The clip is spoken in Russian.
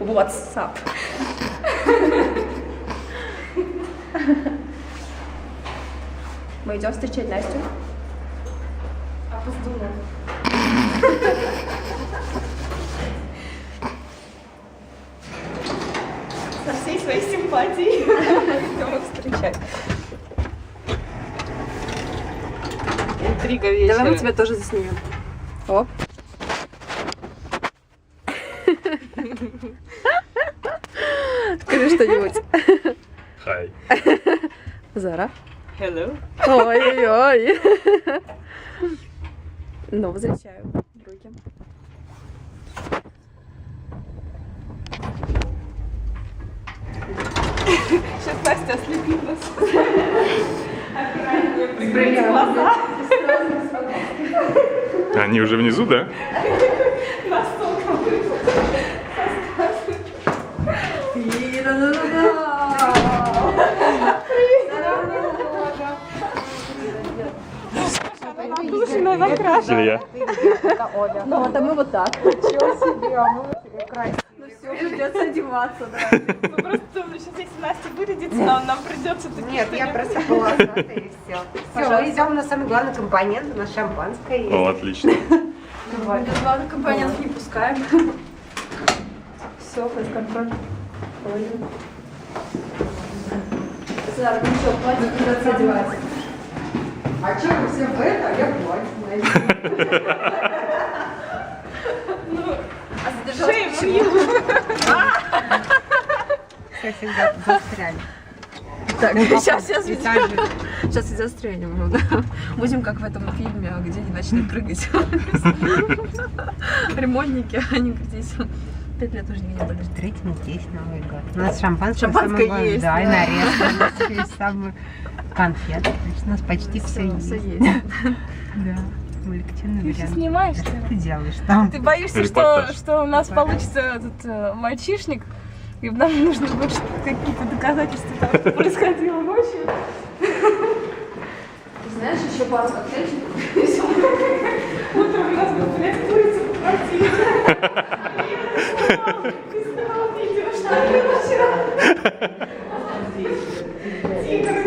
What's up? Мы идем встречать Настю. Опоздала. Со всей своей симпатией. Идем их встречать. Интрига вечера. Давай мы тебя тоже заснимем. Оп. Скажи что-нибудь. Хай. Зара. Hello. Ой-ой-ой. Ну, возвращаю руки. Сейчас Настя ослепит нас. Аккуратнее, прикройте глаза. Они уже внизу, да? Нас накрашенная. Илья. Ну, вот а мы вот так. Ничего себе, Ну все, придется одеваться, да. Ну, Просто сейчас если Настя вырядится, нам, нам придется такие Нет, я просто полосатая и все. Все, идем на самый главный компонент, у нас шампанское есть. О, отлично. Мы до главных компонентов не пускаем. Все, фейс-контроль. Зара, ну что, платье одевать. А что вы все в это, а я платье А задержалась почему? Все всегда застряли. Так, сейчас, сейчас, сейчас и застрянем. ну, да. Будем как в этом фильме, где они начали прыгать. Ремонтники, они здесь пять лет уже не были. Встретим здесь Новый год. У нас шампанское, Шампанское самое главное. есть, Да, и да. нарезка. У нас есть самые конфеты. Значит, у нас почти все есть. Все есть. Да. Ты вариант. снимаешь, Что ты делаешь там? Ты боишься, что, что у нас получится этот э, мальчишник, и нам нужно будет какие-то доказательства того, что происходило ночью. Знаешь, еще пару коктейльчиков. Утром у нас был блядь, курица попросили. Ты 人 格